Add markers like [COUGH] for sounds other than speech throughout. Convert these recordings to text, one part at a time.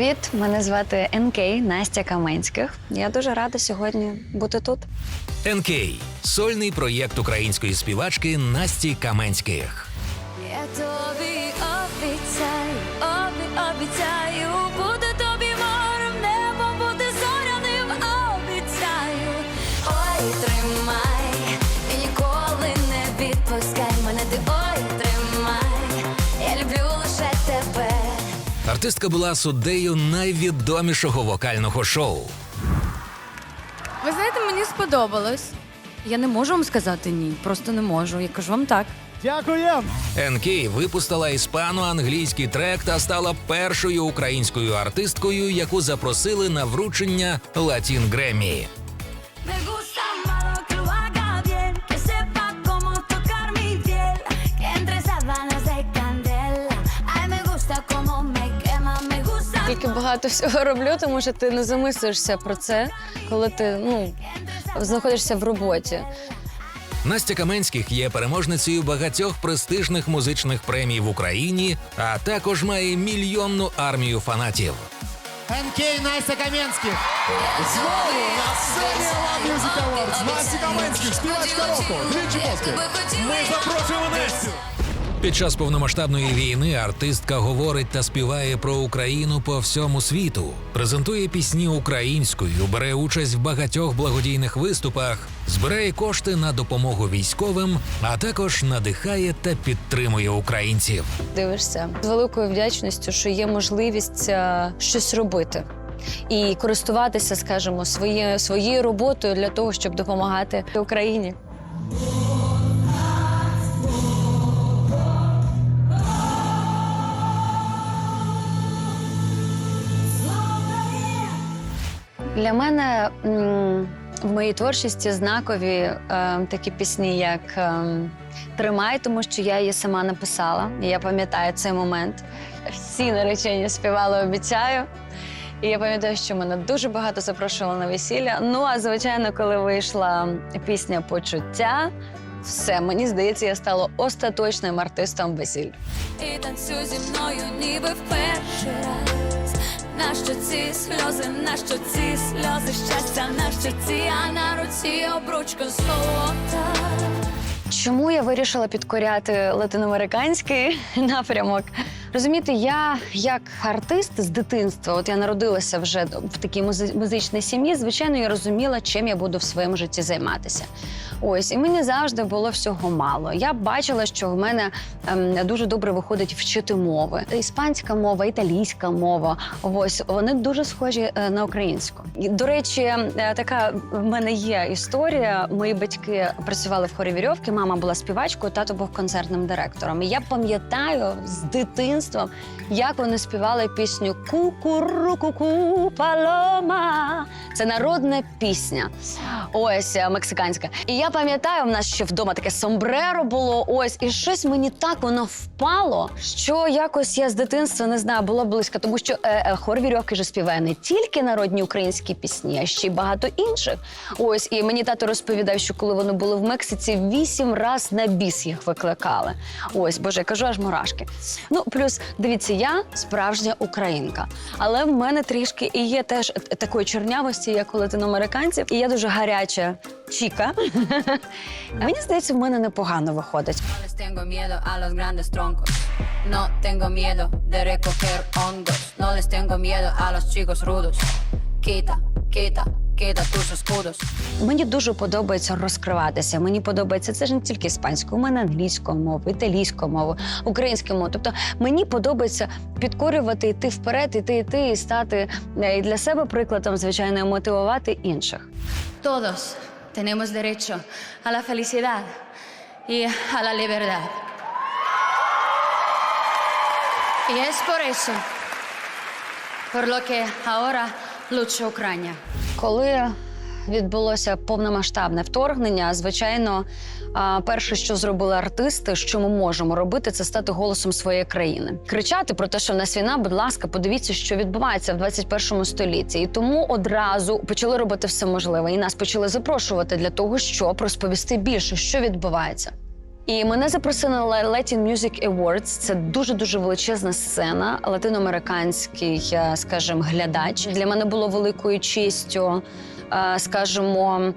Привіт, мене звати НК Настя Каменських. Я дуже рада сьогодні бути тут. НК сольний проєкт української співачки Насті Каменських. Я тобі обіцяю, обі, обіцяю, Артистка була суддею найвідомішого вокального шоу. Ви знаєте, мені сподобалось. Я не можу вам сказати ні, просто не можу. Я кажу вам так. Дякуємо! НК випустила іспано-англійський трек та стала першою українською артисткою, яку запросили на вручення Латін Греммі. Багато всього роблю, тому що ти не замислюєшся про це, коли ти ну, знаходишся в роботі. Настя Каменських є переможницею багатьох престижних музичних премій в Україні, а також має мільйонну армію фанатів. НК Настя Кам'янських! Знову на сцені Love Music Awards Настя Кам'янських, співачка року, двічі. Ми запрошуємо Настю! Під час повномасштабної війни артистка говорить та співає про Україну по всьому світу, презентує пісні українською, бере участь в багатьох благодійних виступах, збирає кошти на допомогу військовим, а також надихає та підтримує українців. Дивишся з великою вдячністю, що є можливість е, щось робити. І користуватися, скажімо, своє, своєю роботою для того, щоб допомагати Україні. Для мене в моїй творчості знакові е, такі пісні, як ем, Тримай, тому що я її сама написала. І я пам'ятаю цей момент. Всі наречені співали обіцяю. І я пам'ятаю, що мене дуже багато запрошували на весілля. Ну а звичайно, коли вийшла пісня Почуття, все мені здається, я стала остаточним артистом весілля. І танцюй зі мною, ніби в перший раз. Нащо ці сльози, нащо ці сльози щастя, нащо ці, а на руці обручка золота. Чому я вирішила підкоряти латиноамериканський [LAUGHS] напрямок? Розумієте, я як артист з дитинства, от я народилася вже в такій музичній сім'ї. Звичайно, я розуміла, чим я буду в своєму житті займатися. Ось і мені завжди було всього мало. Я бачила, що в мене ем, дуже добре виходить вчити мови. Іспанська мова, італійська мова. Ось вони дуже схожі е, на українську. І, до речі, е, така в мене є історія. Мої батьки працювали в хорі вірьовки. Мама була співачкою, тато був концертним директором. І я пам'ятаю з дитинства, як вони співали пісню Ку-ку-ру-ку-ку палома. Це народна пісня. Ось е, мексиканська. І я пам'ятаю, в нас ще вдома таке сомбреро було. Ось, і щось мені так воно впало, що якось я з дитинства не знаю, було близько, тому що е, е, хор вірьовки же співає не тільки народні українські пісні, а ще й багато інших. Ось і мені тато розповідав, що коли вони були в Мексиці, вісім раз на біс їх викликали. Ось, боже, я кажу, аж мурашки. Ну, плюс дивіться, я справжня українка, але в мене трішки і є теж такої чорнявості, як у латиноамериканців, і я дуже гаряча чіка. [LAUGHS] Мені здається, в мене непогано виходить. No les quita tus escudos. Мені дуже подобається розкриватися. Мені подобається це ж не тільки іспанською, у мене англійською мовою, італійською мовою, українською мовою. Тобто мені подобається підкорювати, йти вперед, іти, йти і стати е, і для себе прикладом, звичайно, і мотивувати інших. Todos tenemos derecho a la felicidad y a la libertad. Y es por eso por lo que ahora lucha Ucrania. Коли відбулося повномасштабне вторгнення, звичайно, перше, що зробили артисти, що ми можемо робити, це стати голосом своєї країни, кричати про те, що в нас війна, будь ласка, подивіться, що відбувається в 21 столітті. І тому одразу почали робити все можливе. І нас почали запрошувати для того, щоб розповісти більше, що відбувається. І мене запросили на Latin Music Awards. Це дуже дуже величезна сцена, латиноамериканський, скажімо, глядач. Для мене було великою честю, е, скажімо,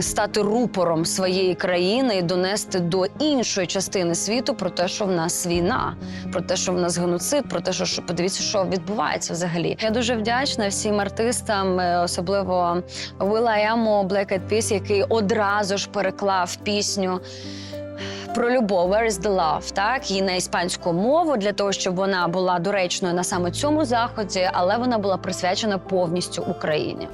стати рупором своєї країни і донести до іншої частини світу про те, що в нас війна, про те, що в нас геноцид, про те, що, подивіться, що відбувається взагалі. Я дуже вдячна всім артистам, е, особливо Will.i.am, Black Eyed Peas, який одразу ж переклав пісню про любов «Where is the love», так і на іспанську мову для того, щоб вона була доречною на саме цьому заході, але вона була присвячена повністю Україні.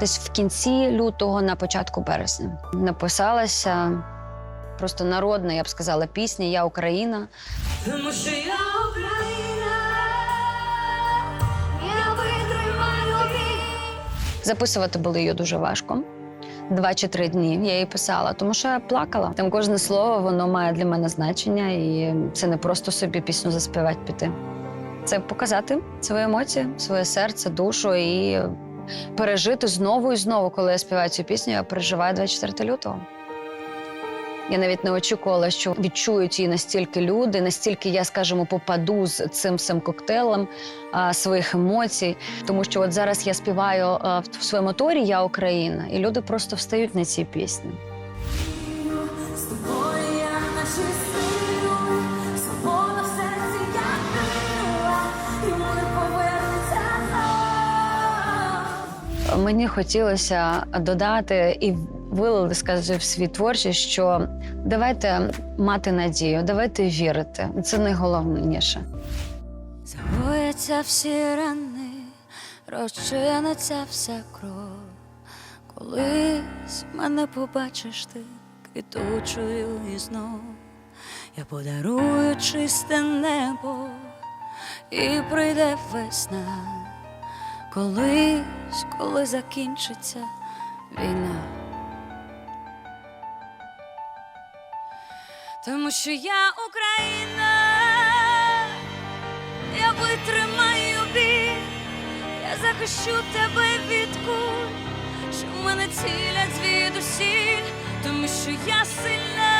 Десь в кінці лютого, на початку березня, написалася просто народна, я б сказала, пісня Я Україна. Тому що я Україна, Записувати було її дуже важко. Два чи три дні я її писала, тому що я плакала. Там кожне слово воно має для мене значення, і це не просто собі пісню заспівати піти. Це показати свої емоції, своє серце, душу і пережити знову і знову, коли я співаю цю пісню, я переживаю 24 лютого. Я навіть не очікувала, що відчують її настільки люди, настільки я, скажімо, попаду з цим всім коктейлем а, своїх емоцій. Тому що от зараз я співаю а, в своєму торі Я Україна, і люди просто встають на ці пісні. Мені хотілося додати і вилили, скажу, в свій творчість, що давайте мати надію, давайте вірити. Це найголовніше. Загояться всі рани, розчиниться вся кров. Колись мене побачиш ти квітучою і знов. Я подарую чисте небо, і прийде весна. Колись, коли закінчиться війна. Тому що я Україна, я витримаю біль, я захищу тебе від куль, що в мене цілять звідусіль, тому що я сильна,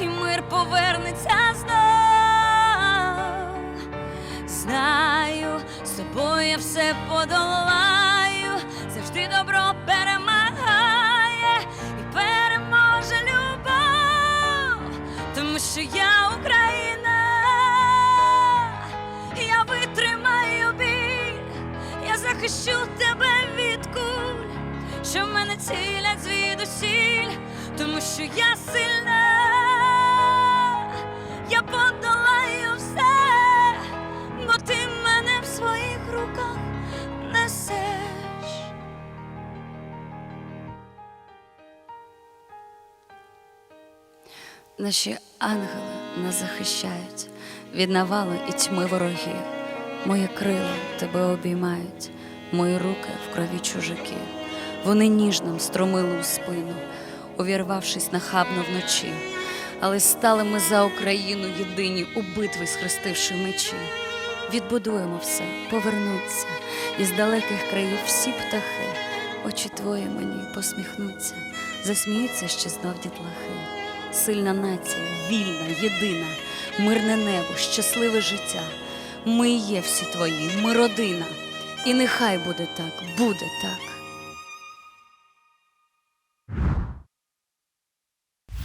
і мир повернеться знов. Знаю, з тобою я все подолаю, завжди добро перемагає і переможе любов, тому що я Україна, я витримаю біль, я захищу тебе від куль, що в мене цілять звідусіль, тому що я сильна, Наші ангели нас захищають від навали і тьми ворогів. Мої крила тебе обіймають, мої руки в крові чужаків. Вони ніжно струмили у спину, увірвавшись нахабно вночі. Але стали ми за Україну єдині у битві, схрестивши мечі. Відбудуємо все, повернуться, із далеких країв всі птахи. Очі твої мені посміхнуться, засміються ще знов дітлахи. Сильна нація, вільна, єдина, мирне небо, щасливе життя. Ми є всі твої, ми родина. І нехай буде так, буде так.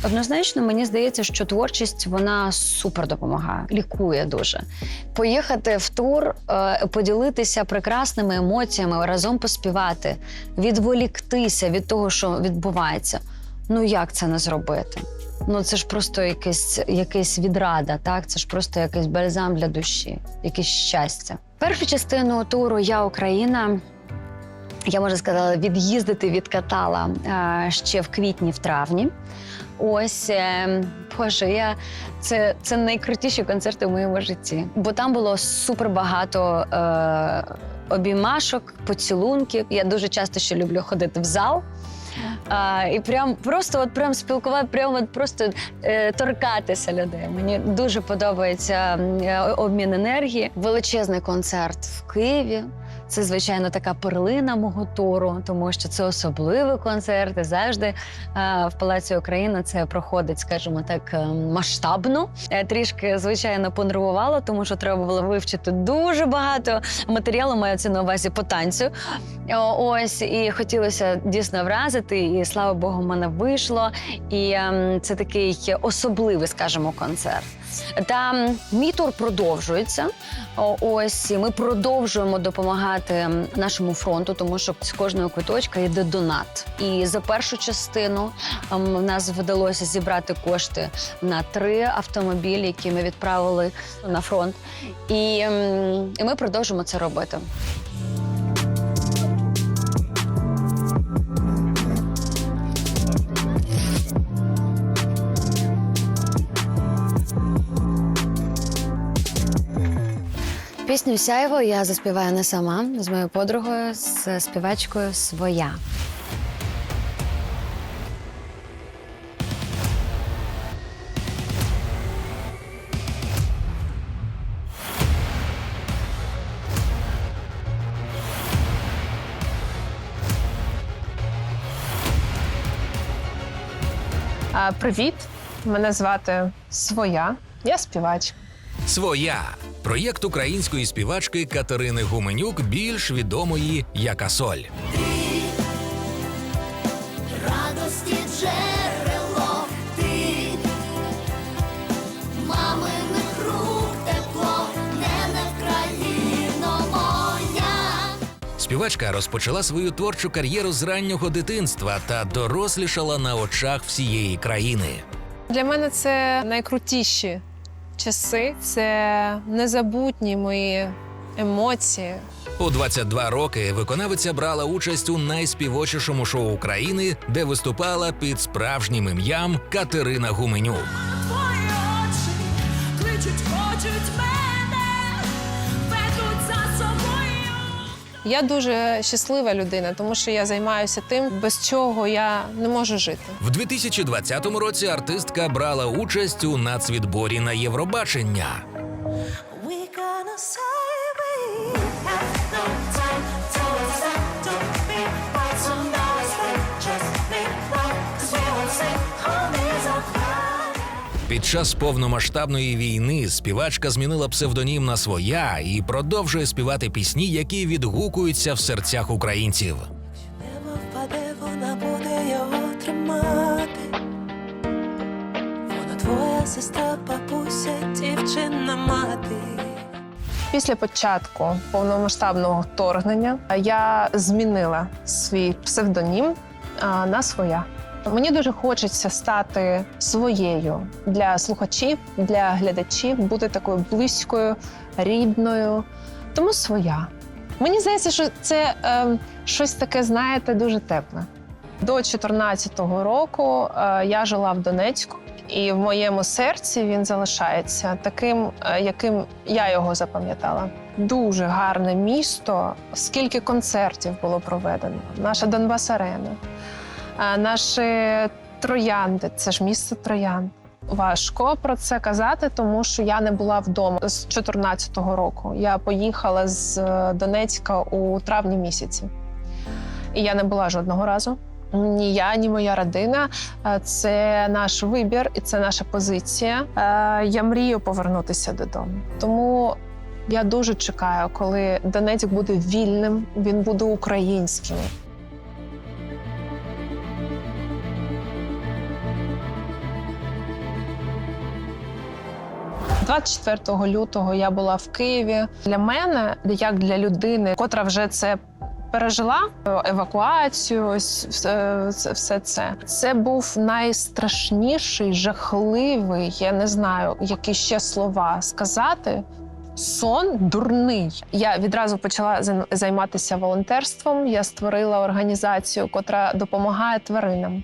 Однозначно, мені здається, що творчість вона супер допомагає, лікує дуже. Поїхати в тур, е, поділитися прекрасними емоціями, разом поспівати, відволіктися від того, що відбувається. Ну як це не зробити? Ну це ж просто якесь, якесь відрада, так? Це ж просто якийсь бальзам для душі, якесь щастя. Першу частину туру Я Україна. Я можу сказати, від'їздити відкатала е, ще в квітні, в травні. Ось е, Боже, я це, це найкрутіші концерти в моєму житті, бо там було супер багато е, обіймашок, поцілунків. Я дуже часто ще люблю ходити в зал. А, і прям просто от прям спілкувати, прям от просто е, торкатися людей. Мені дуже подобається е, обмін енергії. Величезний концерт в Києві. Це, звичайно, така перлина мого туру, тому що це особливий концерт. Завжди е, в Палаці Україна це проходить, скажімо так, е, масштабно. Е, Трішки, звичайно, понервувало, тому що треба було вивчити дуже багато матеріалу, мається на увазі по танцю. Ось і хотілося дійсно вразити, і слава Богу, в мене вийшло. І ем, це такий особливий, скажімо, концерт. Та мій тур продовжується. Ось ми продовжуємо допомагати нашому фронту, тому що з кожного квиточка йде донат. І за першу частину ем, в нас вдалося зібрати кошти на три автомобілі, які ми відправили на фронт. І, ем, і ми продовжуємо це робити. Пісню Сяєво я заспіваю не сама з моєю подругою, з співачкою Своя. Привіт, мене звати Своя. Я співачка. Своя проєкт української співачки Катерини Гуменюк, більш відомої як Асоль. радості джерело ти маминих рук тепло, не на Країно моя. Співачка розпочала свою творчу кар'єру з раннього дитинства та дорослішала на очах всієї країни. Для мене це найкрутіші часи, це незабутні мої емоції. У 22 роки виконавиця брала участь у найспівочішому шоу України, де виступала під справжнім ім'ям Катерина Гуменюк. Твої очі кличуть, хочуть мене, Я дуже щаслива людина, тому що я займаюся тим, без чого я не можу жити. В 2020 році артистка брала участь у нацвідборі на Євробачення. Під час повномасштабної війни співачка змінила псевдонім на своя і продовжує співати пісні, які відгукуються в серцях українців. Небо впаде, вона буде його тримати. Вона твоя сестра, бабуся, дівчина, мати. Після початку повномасштабного вторгнення я змінила свій псевдонім а, на своя. Мені дуже хочеться стати своєю для слухачів, для глядачів, бути такою близькою, рідною. Тому своя. Мені здається, що це е, щось таке, знаєте, дуже тепле. До 2014 року е, я жила в Донецьку, і в моєму серці він залишається таким, е, яким я його запам'ятала. Дуже гарне місто. Скільки концертів було проведено? Наша Донбас Арена, е, наші троянди. Це ж місце троянд. Важко про це казати, тому що я не була вдома з 2014 року. Я поїхала з е, Донецька у травні місяці. І я не була жодного разу. Ні я, ні моя родина. Е, Це наш вибір і це наша позиція. Е, Я мрію повернутися додому. Тому я дуже чекаю, коли Донецьк буде вільним, він буде українським. 24 лютого я була в Києві. Для мене, як для людини, котра вже це пережила евакуацію, ось все, все- це. Це був найстрашніший, жахливий, я не знаю, які ще слова сказати. Сон дурний. Я відразу почала зай- займатися волонтерством. Я створила організацію, котра допомагає тваринам.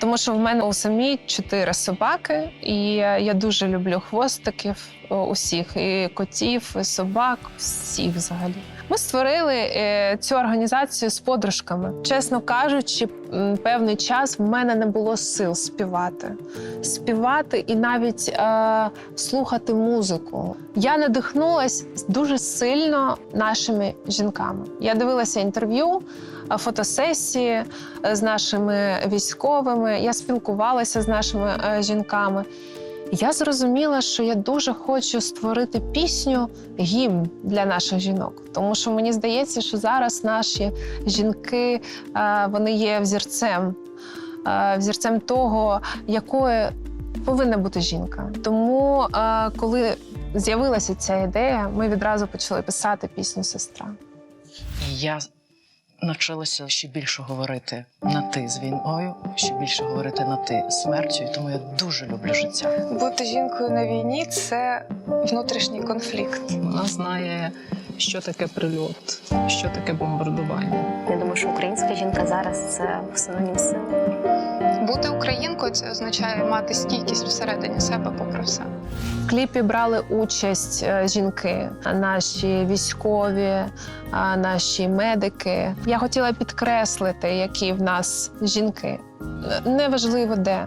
Тому що в мене у самій чотири собаки, і я дуже люблю хвостиків е, усіх, і котів, і собак, всіх взагалі. Ми створили е, цю організацію з подружками. Чесно кажучи, певний час в мене не було сил співати. Співати і навіть е, слухати музику. Я надихнулась дуже сильно нашими жінками. Я дивилася інтерв'ю, фотосесії е, з нашими військовими. Я спілкувалася з нашими е, жінками. Я зрозуміла, що я дуже хочу створити пісню гімн для наших жінок, тому що мені здається, що зараз наші жінки е, вони є взірцем, е, взірцем того, якою повинна бути жінка. Тому, е, коли з'явилася ця ідея, ми відразу почали писати пісню Сестра. Я навчилася ще більше говорити на ти з війною, ще більше говорити на ти з смертю. І тому я дуже люблю життя. Бути жінкою на війні це внутрішній конфлікт. Вона знає, що таке прильот, що таке бомбардування. Я думаю, що українська жінка зараз це синонім сили. Бути українкою це означає мати стійкість всередині себе, попри все. В кліпі брали участь е, жінки, наші військові, наші медики. Я хотіла підкреслити, які в нас жінки. Е, Неважливо де.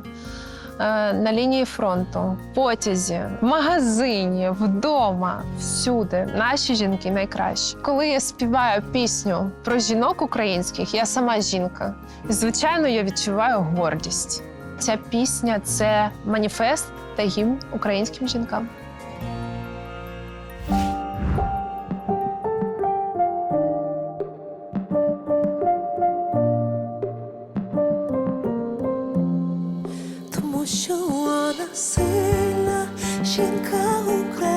Е, На лінії фронту, в потязі, в магазині, вдома, всюди наші жінки найкращі. Коли я співаю пісню про жінок українських, я сама жінка. І, звичайно, я відчуваю гордість. Ця пісня це маніфест та гімн українським жінкам. Сильна, жінка українка,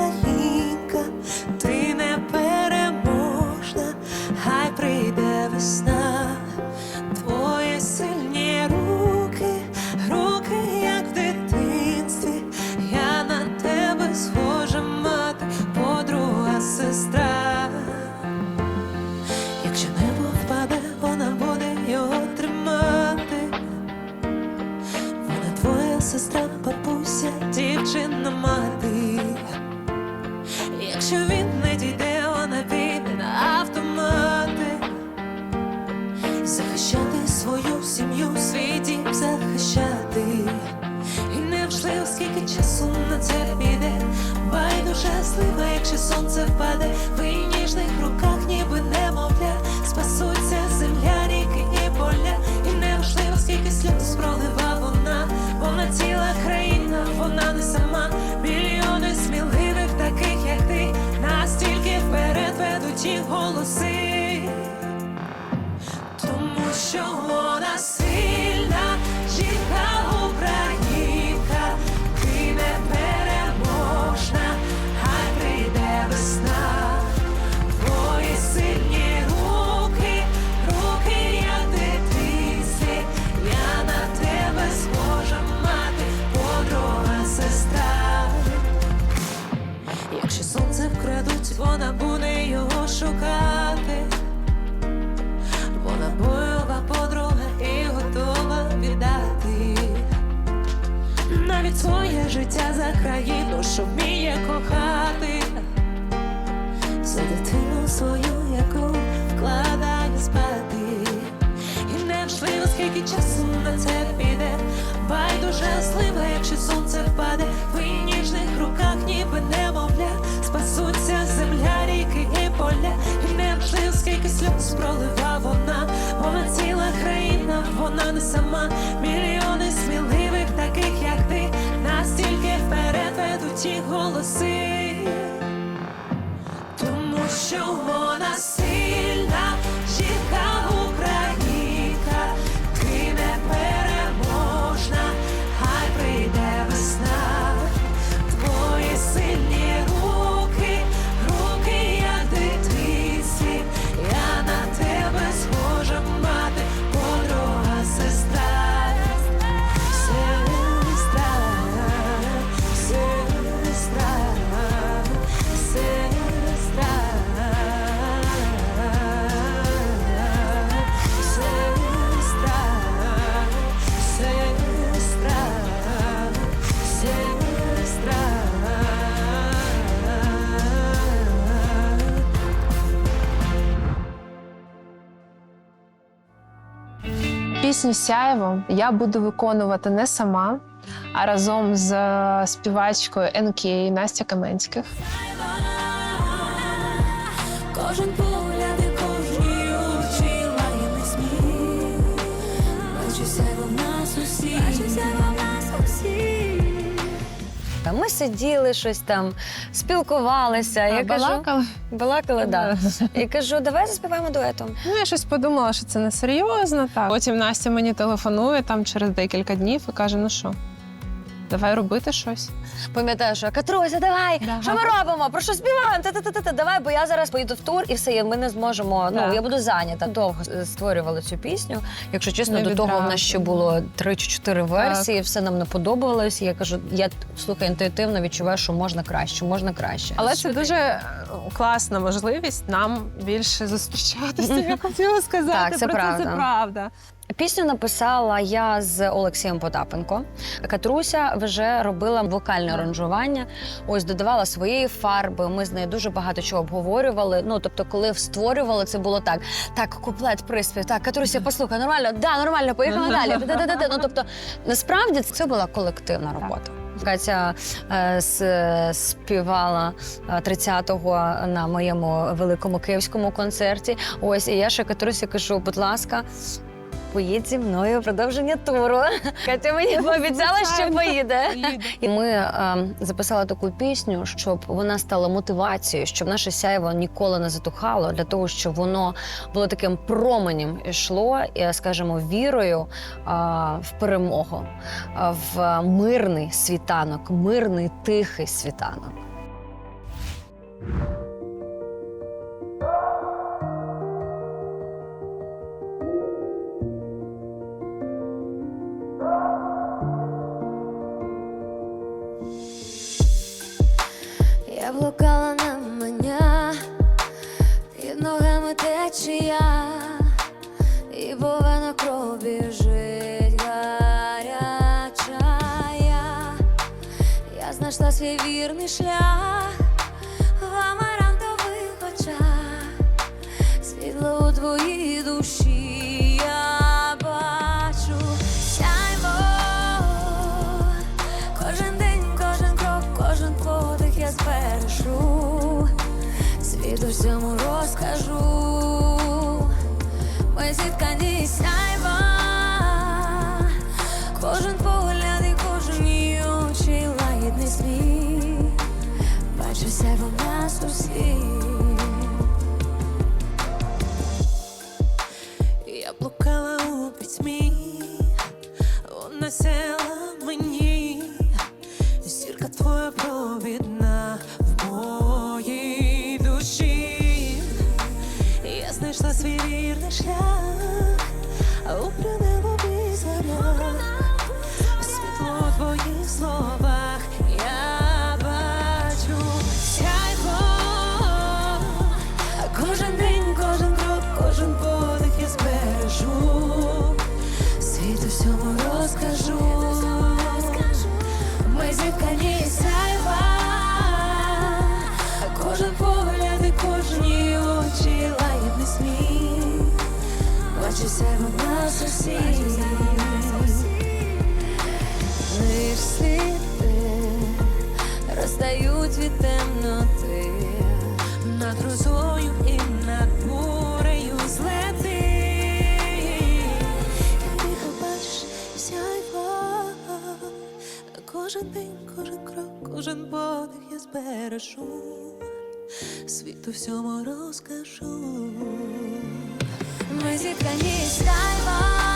життя за країну, що вміє кохати, за дитину свою, яку вкладає спати. І не важливо, скільки часу на це піде, байдуже злива, якщо сонце впаде, в ніжних руках, ніби немовля, спасуться земля, ріки і поля. І не важливо, скільки сльоз пролива вона, вона ціла країна, вона не сама. Ті голоси. Тому що вона Пісню Сяєво я буду виконувати не сама, а разом з е, співачкою НК Настя Каменських. Кожен Ми сиділи щось там, спілкувалися. я кажу, балакала, да. І кажу, давай заспіваємо дуетом. Ну, я щось подумала, що це не серйозно. Так. Потім Настя мені телефонує там через декілька днів і каже: ну що, давай робити щось. Пам'ятаю, що Катруся, давай, Да. що ми робимо? Про що співаємо? Та-та-та-та, давай, бо я зараз поїду в тур і все, і ми не зможемо. Да. Ну я буду зайнята. Довго створювали цю пісню. Якщо чесно, Не до того в відразу. нас ще було три чи чотири версії. Все нам не подобалось. Я кажу, я слухай, інтуїтивно відчуваю, що можна краще, можна краще. Але це дуже е, класна можливість нам більше зустрічатися. [LAUGHS] Я хотіла сказати. Так, це про це, правда. це правда. Пісню написала я з Олексієм Потапенко. Катруся вже робила вокальне аранжування. Ось додавала своєї фарби. Ми з нею дуже багато чого обговорювали. Ну тобто, коли створювали, це було так: так, куплет, приспів, так, Катруся, послухай, нормально, да, нормально, поїхали далі. Да-да-да. Ну тобто, насправді це була колективна робота. Катя е, співала е, 30-го на моєму великому київському концерті. Ось і я ще Катрусі кажу, будь ласка. Поїдь зі мною в продовження туру. [LAUGHS] Катя мені пообіцяла, що поїде. І ми е, записали таку пісню, щоб вона стала мотивацією, щоб наше сяйво ніколи не затухало, для того, щоб воно було таким променем йшло, і, скажімо, вірою е, в перемогу, е, в мирний світанок, мирний тихий світанок. лиш світи роздають від темноти над розою і над бурею злети. І кожен день, кожен крок, кожен подих я збережу, світу всьому розкажу. Ми зіткані скайва.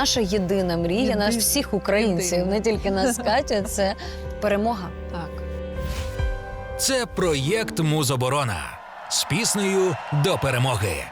Наша єдина мрія, нас всіх українців, Єдина. не тільки нас [LAUGHS] Катя, це перемога. Так. Це проєкт Музоборона з піснею до перемоги.